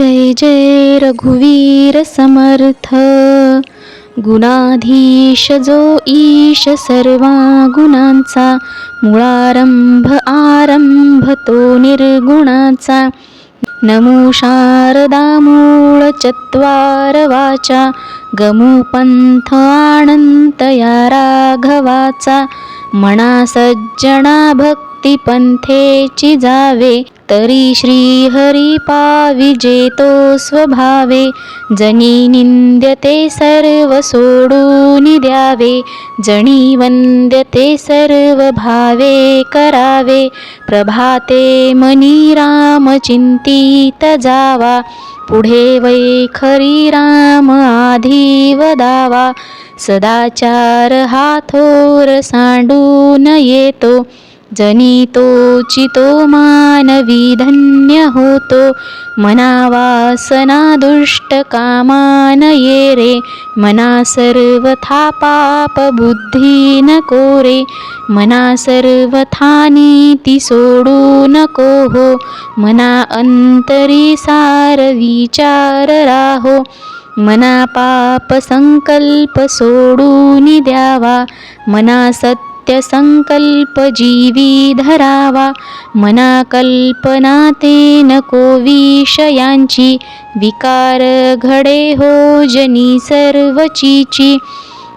जय जय रघुवीर समर्थ। गुणाधीश जो ईश सर्वा गुणांचा मुळारंभ आरंभ तो निर्गुणाचा। नमो शारदा मूळ चत्वार वाचा गमुपंथ आनंत या राघवाचा। मना सज्जना भक्त पंथेची जावे तरी श्री हरी पाविजे स्वभावे. जनी निंद्यते सर्व सोडून द्यावे जणी वंद्यते सर्व भावे करावे. प्रभाते मनी राम चिंतित जावा पुढे वै खरी राम आधी वदावा सदाचार हा थोर सांडून येतो जनी तो चितो मानवी धन्य होतो मनावासना दुष्ट कामान ये रे मना सर्वथा पाप बुद्धी नको रे मना सर्वथा नीती सोडू नको हो मना अंतरी सार विचार राहो मना पाप संकल्प सोडून द्यावा मना सत्य संकल्प जीवी धरावा मना कल्पना ते नको विषयांची विकार घडे हो जनी सर्वचीची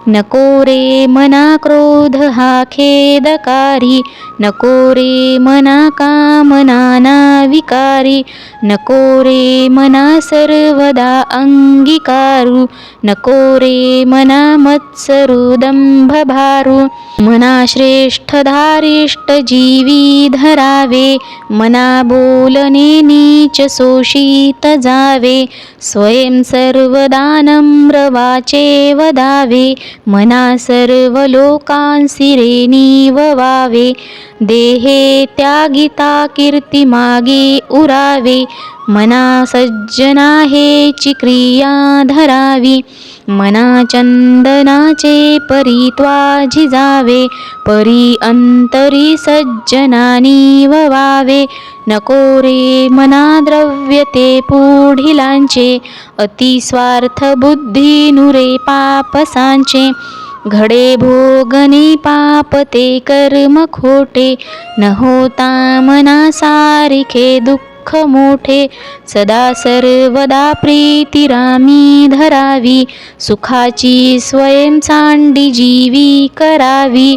नको रे मना क्रोध हा खेदकारी. नको रे मना कामना विकारी. नको रे मना सर्वदा अंगीकारू. नको रे मना मत्सरुदंभ भारू मना श्रेष्ठ धारिष्ट जीवी धरावे. मना बोलने नीच शोषित जावे. स्वयं सर्वदा नम्र वाचे वदावे. मना सर्व लोकांसी रे निववावे देहे त्यागिता कीर्ती मागे उरावे मना सज्जना हेची क्रिया धरावी. मना चंदनाचे परित्वा झिजावे परी अंतरी सज्जनानी ववावे. नको रे मना द्रव्य ते पुढिलांचे. अतिस्वार्थ बुद्धी नुरे पापसांचे. घडे भोगने पाप ते कर्म खोटे. न होता मना सारिखे दुःख मोठे सदा सर्वदा प्रीती रामी धरावी सुखाची स्वयं चांडी जीवी करावी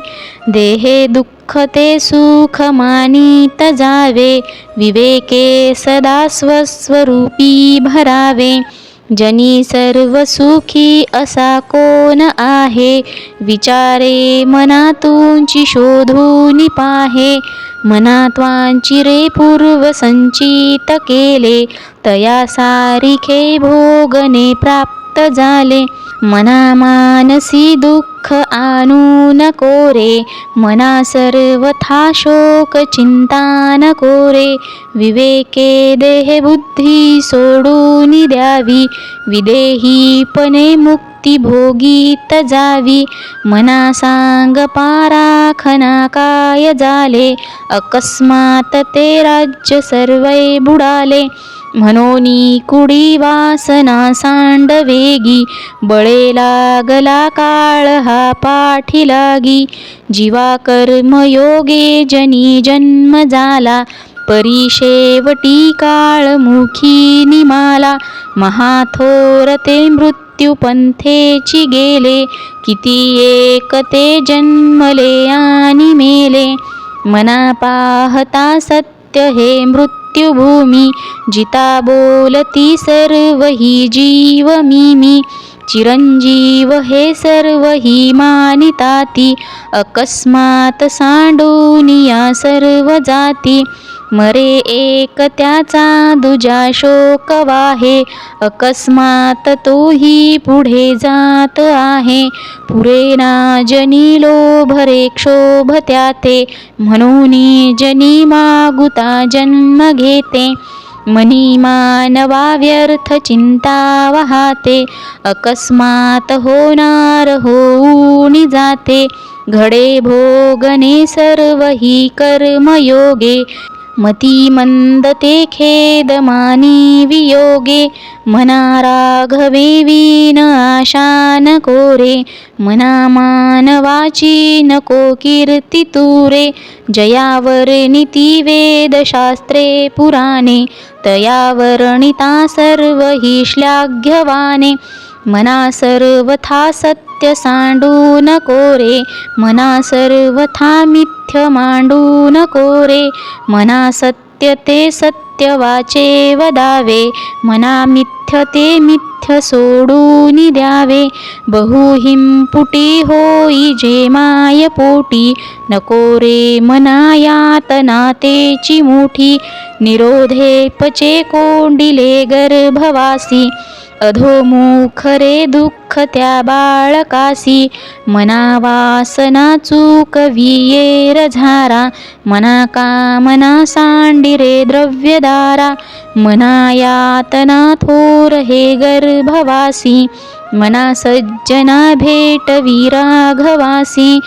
देहे दुःख ते सुख मानित जावे विवेके सदा स्वस्वरूपी भरावे. जनी सर्व सुखी असा कोण आहे? विचारे मनातूंची शोधून पाहे. मनात्वांची रे पूर्व संचित केले. तया सारिखे भोगने प्राप्त झाले मना मानसी दुःख आणू नको रे. मना सर्वथा शोक चिंता नको रे. विवेके देह बुद्धी सोडून द्यावी. विदेहीपणे मुक्ती भोगीत जावी. मना सांग पाराखना काय झाले अकस्मात ते राज्य सर्वै बुडाले. म्हणोनी कुडी वासना सांडवेगी बळे लागला काळ हा पाठी लागी. जीवा कर्मयोगे जनी जन्म झाला परी शेवटी काळ मुखी निमाला. महाथोर ते मृत्युपंथेची गेले किती एक ते जन्मले आणि मेले. मना पाहता सत्य हे मृत्युभूमी जिता बोलती सर्व ही जीव मी मी चिरंजीव हे सर्व ही मानिताती अकस्मात सांडूनिया सर्व जाती। मरे एक त्याचा दुजा शोक वाहे. अकस्मात तोही पुढे जात आहे. पुरेना जनी लोभरे क्षोभ त्याते. म्हणून जनी मागुता जन्म घेते. मनी मानवा व्यर्थ चिंता वाहते. अकस्मात होणार होऊन जाते. घडे भोगणे सर्व ही कर्मयोगे. मती मंद ते खेद मानी वियोगे मना राघवे विन आशान कोरे मना मानवाची नको कीर्ती तुरे जयावर नीती वेदशास्त्रे पुराणे तयावर्णिता सर्व हि श्लाघ्यवाने मना सर्वथा सत्य सांडू कोरे मना सर्वथा मिथ्य मांडू कोरे मना सत्य ते सत्य वाचे वदावे. मना मिथ्य ते मिथ्य सोडून द्यावे. बहुहिं पुटी होई जे माय पोटी. नको रे मना यातना तेची मोठी. निरोधे पचे कोंडिले गर्भवासी. अधोमुख रे दुःख त्या बाळकासी. मना वासना चूक वियेर झारा मना कामना सांडी रे द्रव्यदारा. मना यातना थोर हे गर्भवासी. मना सज्जना भेट विराघवासी.